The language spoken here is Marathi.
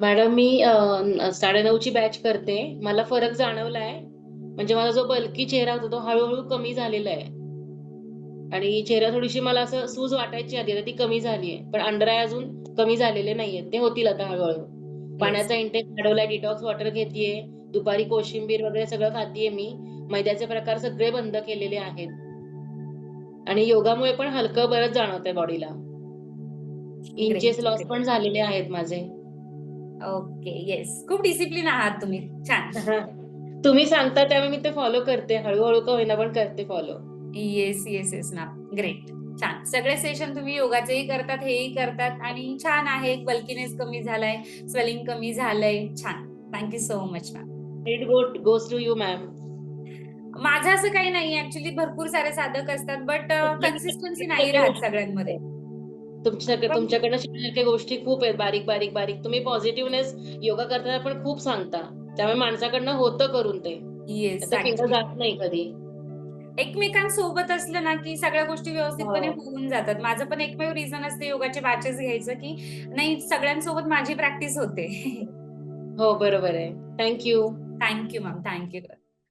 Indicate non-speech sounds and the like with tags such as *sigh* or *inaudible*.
मॅडम मी 9:30ची बॅच करते. मला फरक जाणवलाय. म्हणजे माझा जो बल्की चेहरा होता तो हळू-हळू कमी झालेला आहे. आणि चेहऱ्यावर थोडीशी मला असं सूज वाटायची आधी, ती कमी झालीये. पण अंडर आय अजून कमी झालेले नाहीयेत. ते होतील आता हळू-हळू. पाण्याचा इंटेक वाढवलाय, डिटॉक्स वॉटर घेतीये. दुपारी कोशिंबीर वगैरे सगळं खातीये मी. मैद्याचे प्रकार सगळे बंद केलेले आहेत. आणि योगामुळे पण हलकं बरंच जाणवतंय बॉडीला. Inches loss. पण झालेले आहेत माझे. ओके. येस. खूप डिसिप्लिन आहात तुम्ही. छान. *laughs* तुम्ही सांगता त्यामुळे मी ते फॉलो करते. हळू-हळू का होईना पण करते फॉलो. येस, येस, येस ना. ग्रेट. छान. सगळे सेशन तुम्ही योगाचेही करतात, हेही करतात आणि छान आहे. बल्कीनेस कमी झालाय, स्वेलिंग कमी झालंय. छान. Thank you so much ma'am. Credit go goes to you ma'am. माझं असं काही नाहीये. ॲक्चुअली भरपूर सारे साधक असतात, बट कन्सिस्टन्सी नाही राहत सगळ्यांमध्ये. तुमच्याकडे पण तुमच्याकडनं शिकण्यासारख्या गोष्टी खूप आहेत बारीक, बारीक, बारीक. तुम्ही पॉझिटिव्हनेस योगा करताना पण खूप सांगता. त्यामुळे माणसाकडनं होतं करून ते. जात नाही कधी. एकमेकांसोबत असलं ना, की सगळ्या गोष्टी व्यवस्थितपणे हो. होऊन जातात. माझं पण एकमेव रिझन असते योगाचे बॅचेस घ्यायचं, की नाही सगळ्यांसोबत माझी प्रॅक्टिस होते. हो, बरोबर आहे. Thank you. Thank you ma'am. Thank you.